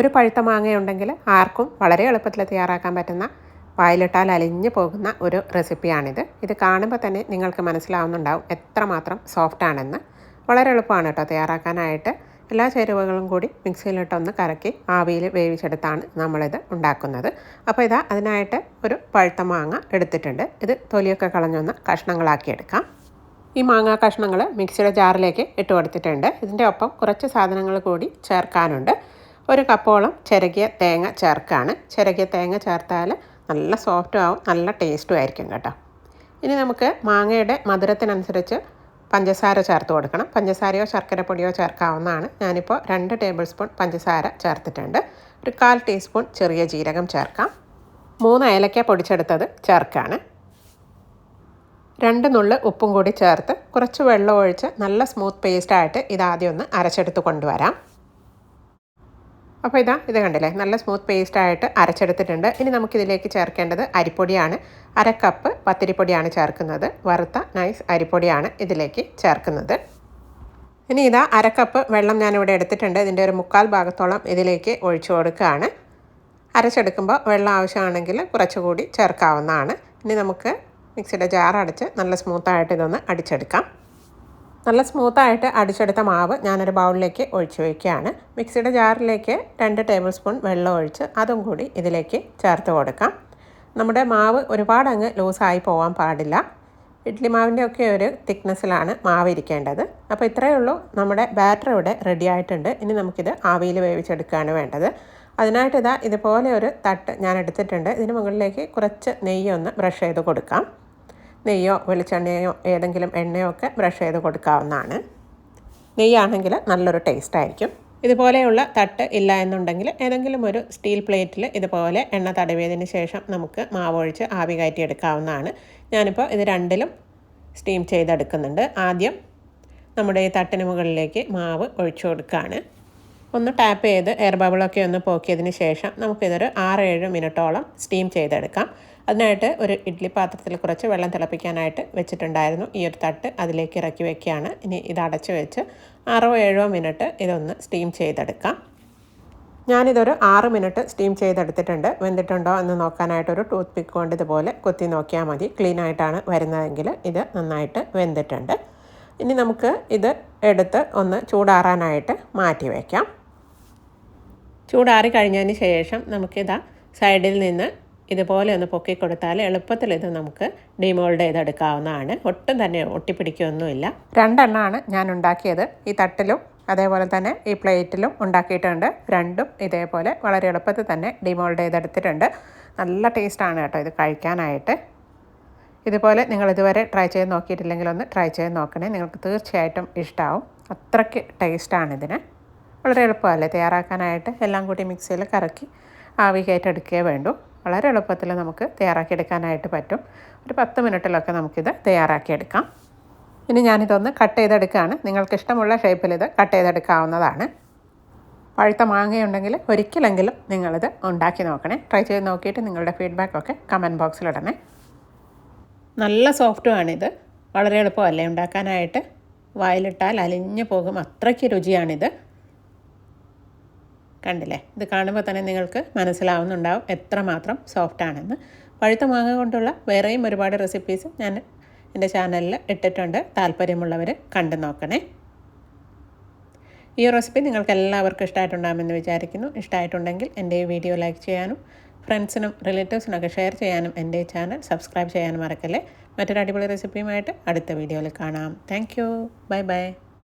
ഒരു പഴുത്ത മാങ്ങയുണ്ടെങ്കിൽ ആർക്കും വളരെ എളുപ്പത്തിൽ തയ്യാറാക്കാൻ പറ്റുന്ന വായിലിട്ടാൽ അലിഞ്ഞു പോകുന്ന ഒരു റെസിപ്പിയാണിത്. ഇത് കാണുമ്പോൾ തന്നെ നിങ്ങൾക്ക് മനസ്സിലാവുന്നുണ്ടാവും എത്രമാത്രം സോഫ്റ്റ് ആണെന്ന്. വളരെ എളുപ്പമാണ് കേട്ടോ തയ്യാറാക്കാനായിട്ട്. എല്ലാ ചേരുവകളും കൂടി മിക്സിയിലിട്ടൊന്ന് കറക്കി ആവിയിൽ വേവിച്ചെടുത്താണ് നമ്മളിത് ഉണ്ടാക്കുന്നത്. അപ്പോൾ ഇതാ അതിനായിട്ട് ഒരു പഴുത്ത മാങ്ങ എടുത്തിട്ടുണ്ട്. ഇത് തൊലിയൊക്കെ കളഞ്ഞൊന്ന് കഷ്ണങ്ങളാക്കി എടുക്കാം ഈ മാങ്ങാ കഷ്ണങ്ങൾ മിക്സിയുടെ ജാറിലേക്ക് ഇട്ട് കൊടുത്തിട്ടുണ്ട്. ഇതിന്റെ ഒപ്പം കുറച്ച് സാധനങ്ങൾ കൂടി ചേർക്കാനുണ്ട്. ഒരു കപ്പോളം ചിരകിയ തേങ്ങ ചേർക്കാണ്. ചിരകിയ തേങ്ങ ചേർത്താൽ നല്ല സോഫ്റ്റും ആവും നല്ല ടേസ്റ്റും ആയിരിക്കും കേട്ടോ. ഇനി നമുക്ക് മാങ്ങയുടെ മധുരത്തിനനുസരിച്ച് പഞ്ചസാര ചേർത്ത് കൊടുക്കണം. പഞ്ചസാരയോ ശർക്കരപ്പൊടിയോ ചേർക്കാവുന്നതാണ്. ഞാനിപ്പോൾ രണ്ട് ടേബിൾ സ്പൂൺ പഞ്ചസാര ചേർത്തിട്ടുണ്ട്. ഒരു കാൽ ടീസ്പൂൺ ചെറിയ ജീരകം ചേർക്കാം. മൂന്ന് ഏലക്ക പൊടിച്ചെടുത്തത് ചേർക്കാണ്. രണ്ട് നുള്ള് ഉപ്പും കൂടി ചേർത്ത് കുറച്ച് വെള്ളം ഒഴിച്ച് നല്ല സ്മൂത്ത് പേസ്റ്റായിട്ട് ഇതാദ്യം ഒന്ന് അരച്ചെടുത്ത് കൊണ്ടുവരാം. അപ്പോൾ ഇതാ ഇത് കണ്ടില്ലേ? നല്ല സ്മൂത്ത് പേസ്റ്റായിട്ട് അരച്ചെടുത്തിട്ടുണ്ട്. ഇനി നമുക്കിതിലേക്ക് ചേർക്കേണ്ടത് അരിപ്പൊടിയാണ്. അര കപ്പ് പത്തിരിപ്പൊടിയാണ് ചേർക്കുന്നത്. വറുത്ത നൈസ് അരിപ്പൊടിയാണ് ഇതിലേക്ക് ചേർക്കുന്നത്. ഇനി ഇതാ അര കപ്പ് വെള്ളം ഞാനിവിടെ എടുത്തിട്ടുണ്ട്. ഇതിന്റെ ഒരു മുക്കാൽ ഭാഗത്തോളം ഇതിലേക്ക് ഒഴിച്ചു കൊടുക്കുകയാണ്. അരച്ചെടുക്കുമ്പോൾ വെള്ളം ആവശ്യമാണെങ്കിൽ കുറച്ചുകൂടി ചേർക്കാവുന്നതാണ്. ഇനി നമുക്ക് മിക്സിയുടെ ജാർ അടച്ച് നല്ല സ്മൂത്തായിട്ട് ഇതൊന്ന് അടിച്ചെടുക്കാം. നല്ല സ്മൂത്തായിട്ട് അടിച്ചെടുത്ത മാവ് ഞാനൊരു ബൗളിലേക്ക് ഒഴിച്ച് വയ്ക്കുകയാണ്. മിക്സിയുടെ ജാറിലേക്ക് രണ്ട് ടേബിൾ സ്പൂൺ വെള്ളം ഒഴിച്ച് അതും കൂടി ഇതിലേക്ക് ചേർത്ത് കൊടുക്കാം. നമ്മുടെ മാവ് ഒരുപാട് അങ്ങ് ലൂസായി പോകാൻ പാടില്ല. ഇഡ്ലി മാവിന്റെ ഒക്കെ ഒരു തിക്നെസ്സിലാണ് മാവ് ഇരിക്കേണ്ടത്. അപ്പോൾ ഇത്രയേ ഉള്ളൂ. നമ്മുടെ ബാറ്റർ ഇവിടെ റെഡി ആയിട്ടുണ്ട്. ഇനി നമുക്കിത് ആവിയിൽ വേവിച്ചെടുക്കുകയാണ് വേണ്ടത്. അതിനായിട്ട് ഇതാ ഇതുപോലെ ഒരു തട്ട് ഞാൻ എടുത്തിട്ടുണ്ട്. ഇതിന് മുകളിലേക്ക് കുറച്ച് നെയ്യൊന്ന് ബ്രഷ് ചെയ്ത് കൊടുക്കാം. നെയ്യോ വെളിച്ചെണ്ണയോ ഏതെങ്കിലും എണ്ണയോ ഒക്കെ ബ്രഷ് ചെയ്ത് കൊടുക്കാവുന്നതാണ്. നെയ്യാണെങ്കിൽ നല്ലൊരു ടേസ്റ്റ് ആയിരിക്കും. ഇതുപോലെയുള്ള തട്ട് ഇല്ല എന്നുണ്ടെങ്കിൽ ഏതെങ്കിലും ഒരു സ്റ്റീൽ പ്ലേറ്റിൽ ഇതുപോലെ എണ്ണ തടവിയതിന് ശേഷം നമുക്ക് മാവ് ഒഴിച്ച് ആവി കയറ്റി എടുക്കാവുന്നതാണ്. ഞാനിപ്പോൾ ഇത് രണ്ടിലും സ്റ്റീം ചെയ്തെടുക്കുന്നുണ്ട്. ആദ്യം നമ്മുടെ ഈ തട്ടിന് മുകളിലേക്ക് മാവ് ഒഴിച്ചു കൊടുക്കുകയാണ് ഒന്ന് ടാപ്പ് ചെയ്ത് എയർ ബബിളൊക്കെ ഒന്ന് പോക്കിയതിന് ശേഷം നമുക്കിതൊരു ആറ് ഏഴ് മിനിറ്റോളം സ്റ്റീം ചെയ്തെടുക്കാം. അതിനായിട്ട് ഒരു ഇഡ്ഡലി പാത്രത്തിൽ കുറച്ച് വെള്ളം തിളപ്പിക്കാനായിട്ട് വെച്ചിട്ടുണ്ടായിരുന്നു. ഈ ഒരു തട്ട് അതിലേക്ക് ഇറക്കി വെക്കുകയാണ്. ഇനി ഇത് അടച്ചു വെച്ച് ആറോ ഏഴോ മിനിറ്റ് ഇതൊന്ന് സ്റ്റീം ചെയ്തെടുക്കാം. ഞാനിതൊരു ആറ് മിനിറ്റ് സ്റ്റീം ചെയ്തെടുത്തിട്ടുണ്ട്. വെന്തിട്ടുണ്ടോ എന്ന് നോക്കാനായിട്ടൊരു ടൂത്ത് പിക്ക് കൊണ്ട് ഇതുപോലെ കൊത്തി നോക്കിയാൽ മതി. ക്ലീൻ ആയിട്ടാണ് വരുന്നതെങ്കിൽ ഇത് നന്നായിട്ട് വെന്തിട്ടുണ്ട്. ഇനി നമുക്ക് ഇത് എടുത്ത് ഒന്ന് ചൂടാറാനായിട്ട് മാറ്റി വയ്ക്കാം ചൂടാറി കഴിഞ്ഞതിന് ശേഷം നമുക്കിതാ സൈഡിൽ നിന്ന് ഇതുപോലെ ഒന്ന് പൊക്കി കൊടുത്താൽ എളുപ്പത്തിൽ ഇത് നമുക്ക് ഡിമോൾഡ് ചെയ്തെടുക്കാവുന്നതാണ്. ഒട്ടും തന്നെ ഒട്ടിപ്പിടിക്കുകയൊന്നുമില്ല രണ്ടെണ്ണമാണ് ഞാൻ ഉണ്ടാക്കിയത്. ഈ തട്ടിലും അതേപോലെ തന്നെ ഈ പ്ലേറ്റിലും ഉണ്ടാക്കിയിട്ടുണ്ട്. രണ്ടും ഇതേപോലെ വളരെ എളുപ്പത്തിൽ തന്നെ ഡിമോൾഡ് ചെയ്തെടുത്തിട്ടുണ്ട്. നല്ല ടേസ്റ്റാണ് കേട്ടോ ഇത് കഴിക്കാനായിട്ട്. ഇതുപോലെ നിങ്ങൾ ഇതുവരെ ട്രൈ ചെയ്ത് നോക്കിയിട്ടില്ലെങ്കിൽ ഒന്ന് ട്രൈ ചെയ്ത് നോക്കണേ. നിങ്ങൾക്ക് തീർച്ചയായിട്ടും ഇഷ്ടമാവും അത്രയ്ക്ക് ടേസ്റ്റാണ് ഇതിന്. വളരെ എളുപ്പമല്ലേ തയ്യാറാക്കാനായിട്ട്? എല്ലാം കൂടി മിക്സിയിൽ കറക്കി ആവി കയറ്റെടുക്കുകയേ വേണ്ടൂ. വളരെ എളുപ്പത്തിൽ നമുക്ക് തയ്യാറാക്കിയെടുക്കാനായിട്ട് പറ്റും. ഒരു പത്ത് മിനിറ്റിലൊക്കെ നമുക്കിത് തയ്യാറാക്കിയെടുക്കാം. ഇനി ഞാനിതൊന്ന് കട്ട് ചെയ്തെടുക്കുകയാണ്. നിങ്ങൾക്ക് ഇഷ്ടമുള്ള ഷേപ്പിൽ ഇത് കട്ട് ചെയ്തെടുക്കാവുന്നതാണ്. പഴുത്ത മാങ്ങയുണ്ടെങ്കിൽ ഒരിക്കലെങ്കിലും നിങ്ങളിത് ഉണ്ടാക്കി നോക്കണേ. ട്രൈ ചെയ്ത് നോക്കിയിട്ട് നിങ്ങളുടെ ഫീഡ്ബാക്കൊക്കെ കമന്റ് ബോക്സിലിടണേ. നല്ല സോഫ്റ്റുമാണിത് വളരെ എളുപ്പമല്ലേ ഉണ്ടാക്കാനായിട്ട്? വായിലിട്ടാൽ അലിഞ്ഞു പോകും. അത്രയ്ക്ക് രുചിയാണിത്. കണ്ടില്ലേ? ഇത് കാണുമ്പോൾ തന്നെ നിങ്ങൾക്ക് മനസ്സിലാവുന്നുണ്ടാവും എത്രമാത്രം സോഫ്റ്റ് ആണെന്ന്. പഴുത്ത മാങ്ങ കൊണ്ടുള്ള വേറെയും ഒരുപാട് റെസിപ്പീസ് ഞാൻ എന്റെ ചാനലിൽ ഇട്ടിട്ടുണ്ട്. താല്പര്യമുള്ളവർ കണ്ടു നോക്കണേ. ഈ റെസിപ്പി നിങ്ങൾക്ക് എല്ലാവർക്കും ഇഷ്ടമായിട്ടുണ്ടാകുമെന്ന് വിചാരിക്കുന്നു. ഇഷ്ടമായിട്ടുണ്ടെങ്കിൽ എന്റെ ഈ വീഡിയോ ലൈക്ക് ചെയ്യാനും ഫ്രണ്ട്സിനും റിലേറ്റീവ്സിനൊക്കെ ഷെയർ ചെയ്യാനും എന്റെ ചാനൽ സബ്സ്ക്രൈബ് ചെയ്യാനും മറക്കല്ലേ. മറ്റൊരു അടിപൊളി റെസിപ്പിയുമായിട്ട് അടുത്ത വീഡിയോയിൽ കാണാം. Thank you bye bye